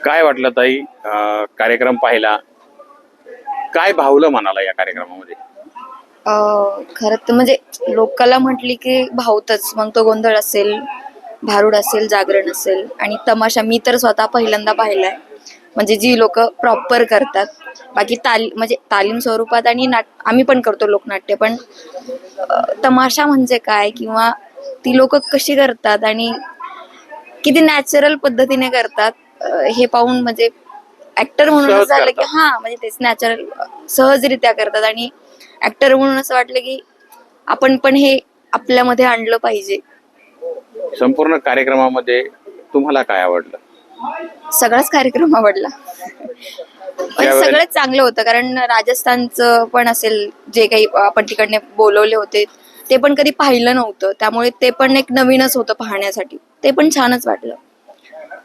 काय वाटलं ताई? कार्यक्रम पाहिला. काय भावलं मनाला या कार्यक्रमामध्ये? खरं तर म्हणजे लोकाला म्हटली की भावतच मग तो गोंधळ असेल भारुड असेल जागरण असेल आणि तमाशा. मी तर स्वतः पहिल्यांदा पाहिलाय. म्हणजे जी लोक प्रॉपर करतात. बाकी ताल म्हणजे तालीम स्वरूपात आणि नाट आम्ही पण करतो लोकनाट्य पण तमाशा म्हणजे काय? किंवा ती लोक कशी करतात आणि किती नॅचरल पद्धतीने करतात? अं, हे पाहून म्हणजे ऍक्टर म्हणून सहज असं झालं की करतात. हा म्हणजे तेच नॅचरल सहजरित्या करतात. आणि ऍक्टर म्हणून असं वाटलं की आपण पण हे आपल्यामध्ये आणलं पाहिजे. संपूर्ण कार्यक्रमामध्ये तुम्हाला काय आवडलं? सगळाच कार्यक्रम आवडला. त्यावेळेला- सगळंच चांगलं होतं कारण राजस्थानचं पण असेल जे काही आपण तिकडने बोलवले होते ते पण कधी पाहिलं नव्हतं. त्यामुळे ते पण एक नवीनच होतं पाहण्यासाठी. ते पण छानच वाटलं.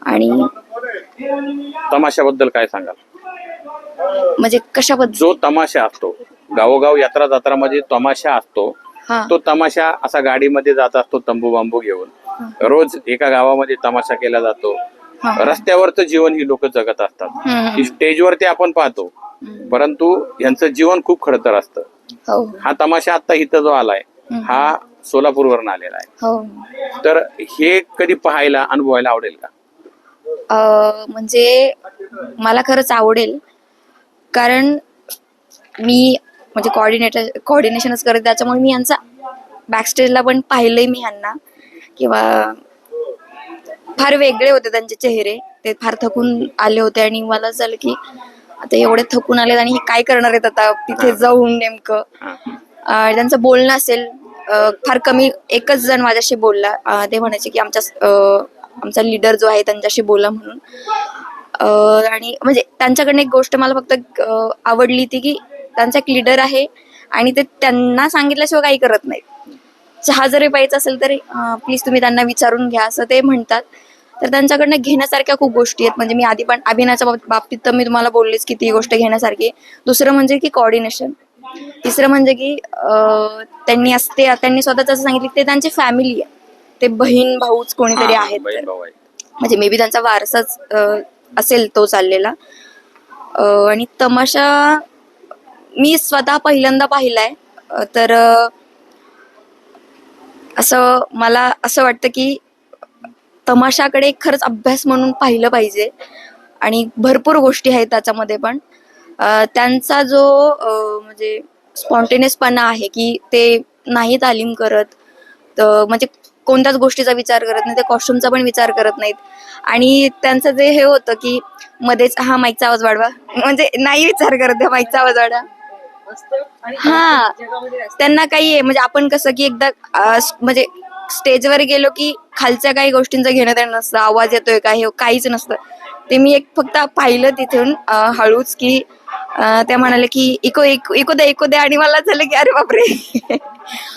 आणि तमाशाबद्दल काय सांगाल? म्हणजे कशाबद्दल? जो तमाशा असतो गावोगाव यात्रा जत्रामध्ये तमाशा असतो हा. तो तमाशा असा गाडीमध्ये जात असतो तंबू बांबू घेऊन. रोज एका गावामध्ये तमाशा केला जातो. रस्त्यावरचं जीवन ही लोक जगत असतात. स्टेजवरती आपण पाहतो. परंतु यांचं जीवन खूप खडतर असतं. हो. हा तमाशा आता इथं जो आलाय. हा सोलापूरवरून आलेला आहे. हो. तर हे कधी पाहायला अनुभवायला आवडेल का? म्हणजे मला खरंच आवडेल. कारण मी म्हणजे कॉर्डिनेटर कॉर्डिनेशनच करते. त्याच्यामुळे मी यांचा बॅकस्टेजला पण पाहिलंय मी यांना. किंवा फार वेगळे होते त्यांचे चेहरे. ते फार थकून आले होते आणि मला झालं की आता एवढे थकून आले आणि हे काय करणार आहेत आता? तिथे जाऊन नेमकं. त्यांचं बोलणं असेल फार कमी एकच जण माझ्याशी बोलला. ते म्हणायचे की आमच्या आमचा लीडर जो आहे त्यांच्याशी बोला म्हणून. आणि म्हणजे त्यांच्याकडनं एक गोष्ट मला फक्त आवडली ती की त्यांचा एक लीडर आहे आणि ते त्यांना सांगितल्याशिवाय काही करत नाहीत. चहा जरी प्यायचा असेल तरी प्लीज तुम्ही त्यांना विचारून घ्या असं ते म्हणतात. तर त्यांच्याकडनं घेण्यासारख्या खूप गोष्टी आहेत. म्हणजे मी आधी पण अभिनयाच्या बाबतीत तर मी तुम्हाला बोललेच की ती गोष्ट घेण्यासारखी. दुसरं म्हणजे की कॉर्डिनेशन तिसरं म्हणजे की त्यांनी असते त्यांनी स्वतःच असं सांगितलं की ते त्यांची फॅमिली आहे. ते बहीण भाऊच कोणीतरी हा, आहेत बहीण तर. भाऊ आहे म्हणजे मे बी त्यांचा वारसाच अं, असेल तो चाललेला. अं, आणि तमाशा मी स्वतः पहिल्यांदा पाहिलाय. अं, तर अं, असं मला असं वाटतं की तमाशाकडे खरंच अभ्यास म्हणून पाहिलं पाहिजे. आणि भरपूर गोष्टी आहेत त्याच्यामध्ये पण. अं, त्यांचा जो अं, म्हणजे स्पॉन्टेनियसपणा आहे की ते नाही तालीम करत तर म्हणजे कोणत्याच गोष्टीचा विचार करत नाही ते कॉस्ट्युमचा पण विचार करत नाहीत. आणि त्यांचं जे हे होतं की मध्येच हा माईकचा आवाज वाढवा. म्हणजे नाही विचार करत त्या माईकचा आवाज वाढवा हा. त्यांना काही आहे. म्हणजे आपण कसं की एकदा म्हणजे स्टेजवर गेलो की खालच्या काही गोष्टींचं घेणं देणं नसतं. आवाज येतोय का हे काहीच नसतं. ते मी एक फक्त पाहिलं तिथून हळूच की अं, त्या म्हणाले की इको इको इको द्या इको द्या आणि मला झालं की अरे बापरे.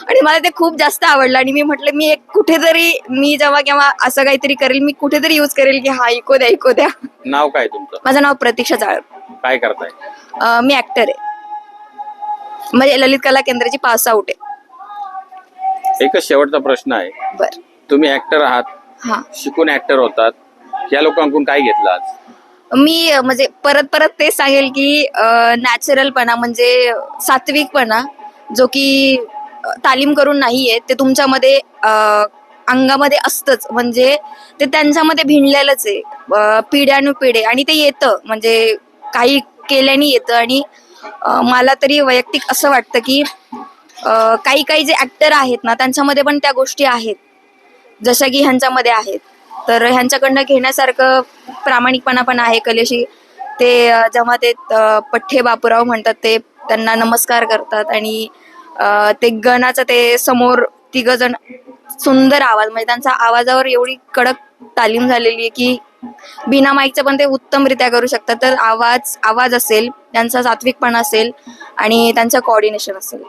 आणि मला ते खूप जास्त आवडलं. आणि मी म्हटलं मी एक कुठेतरी मी जेव्हा केव्हा असं काहीतरी करेल मी कुठेतरी यूज करेल की हा इको द्या इको द्या नाव काय तुमचं? माझं नाव प्रतीक्षा चाळ काय करताय? अं, मी ऍक्टर आहे. म्हणजे ललित कला केंद्राची पास आउट आहे. एकच शेवटचा प्रश्न आहे. बर. तुम्ही ऍक्टर आहात. हा. शिकून ऍक्टर होतात. या लोकांकडून काय घेतलं आज? मी म्हणजे परत परत ते सांगेल की नॅचरलपणा म्हणजे सात्विकपणा जो की तालीम करून नाहीये ते तुमच्यामध्ये अंगामध्ये असतंच. म्हणजे ते त्यांच्यामध्ये भिनलेलंच आहे. पिढ्यानुपिढे. आणि ते येतं. म्हणजे काही केल्याने येतं. आणि मला तरी वैयक्तिक असं वाटतं की काही काही जे ऍक्टर आहेत ना त्यांच्यामध्ये पण त्या गोष्टी आहेत. जशा की ह्यांच्यामध्ये आहेत. तर ह्यांच्याकडनं घेण्यासारखं प्रामाणिकपणा पण आहे कलेशी. ते जेव्हा ते पठ्ठे बापूराव म्हणतात ते त्यांना नमस्कार करतात आणि ते गणाचं ते समोर तिघ जण सुंदर आवाज म्हणजे त्यांचा आवाजावर एवढी कडक तालीम झालेली आहे की बिना माईकचं पण ते उत्तमरित्या करू शकतात. तर आवाज आवाज असेल त्यांचा सात्विकपणा असेल आणि त्यांचं कॉर्डिनेशन असेल.